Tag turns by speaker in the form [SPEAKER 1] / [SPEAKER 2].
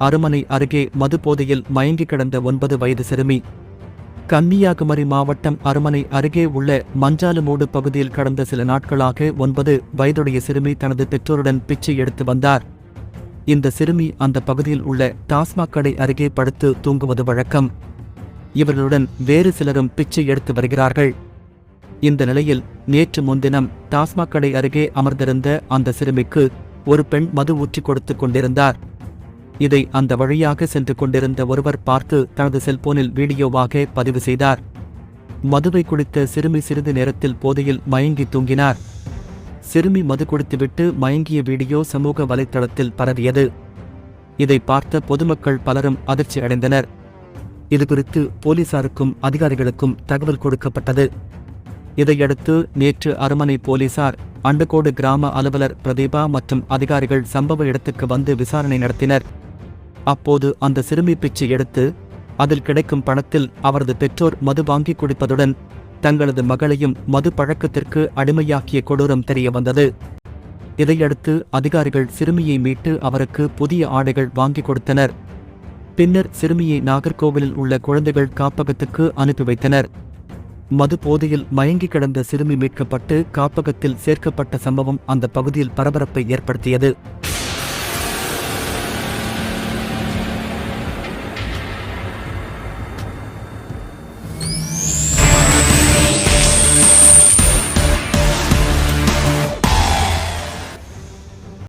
[SPEAKER 1] அருமனை அருகே மது போதையில் மயங்கி கிடந்த ஒன்பது வயது சிறுமி. கன்னியாகுமரி மாவட்டம் அருமனை அருகே உள்ள மஞ்சாலுமூடு பகுதியில் கடந்த சில நாட்களாக ஒன்பது வயதுடைய சிறுமி தனது பெற்றோருடன் பிச்சை எடுத்து வந்தார். இந்த சிறுமி அந்த பகுதியில் உள்ள டாஸ்மாக் கடை அருகே படுத்து தூங்குவது வழக்கம். இவர்களுடன் வேறு சிலரும் பிச்சை எடுத்து வருகிறார்கள். இந்த நிலையில் நேற்று முன்தினம் டாஸ்மாக் கடை அருகே அமர்ந்திருந்த அந்த சிறுமிக்கு ஒரு பெண் மது ஊற்றி கொடுத்துக் கொண்டிருந்தார். இதை அந்த வழியாக சென்று கொண்டிருந்த ஒருவர் பார்த்து தனது செல்போனில் வீடியோவாக பதிவு செய்தார். மதுவை குடித்த சிறுமி சிறிது நேரத்தில் போதையில் மயங்கி தூங்கினார். சிறுமி மது குடித்துவிட்டு மயங்கிய வீடியோ சமூக வலைத்தளத்தில் பரவியது. இதை பார்த்த பொதுமக்கள் பலரும் அதிர்ச்சி அடைந்தனர். இதுகுறித்து போலீசாருக்கும் அதிகாரிகளுக்கும் தகவல் கொடுக்கப்பட்டது. இதையடுத்து நேற்று அரமனை போலீசார் அண்டகோடு கிராம அலுவலர் பிரதீபா மற்றும் அதிகாரிகள் சம்பவ இடத்துக்கு வந்து விசாரணை நடத்தினர். அப்போது அந்த சிறுமி பிச்சை எடுத்து அதில் கிடைக்கும் பணத்தில் அவரது பெற்றோர் மது வாங்கி குடிப்பதுடன் தங்களது மகளையும் மது பழக்கத்திற்கு அடிமையாக்கிய கொடூரம் தெரிய வந்தது. இதையடுத்து அதிகாரிகள் சிறுமியை மீட்டு அவருக்கு புதிய ஆடைகள் வாங்கி கொடுத்தனர். பின்னர் சிறுமியை நாகர்கோவிலில் உள்ள குழந்தைகள் காப்பகத்துக்கு அனுப்பி வைத்தனர். மது போதையில் மயங்கி கிடந்த சிறுமி மீட்கப்பட்டு காப்பகத்தில் சேர்க்கப்பட்ட சம்பவம் அந்த பகுதியில் பரபரப்பை ஏற்படுத்தியது.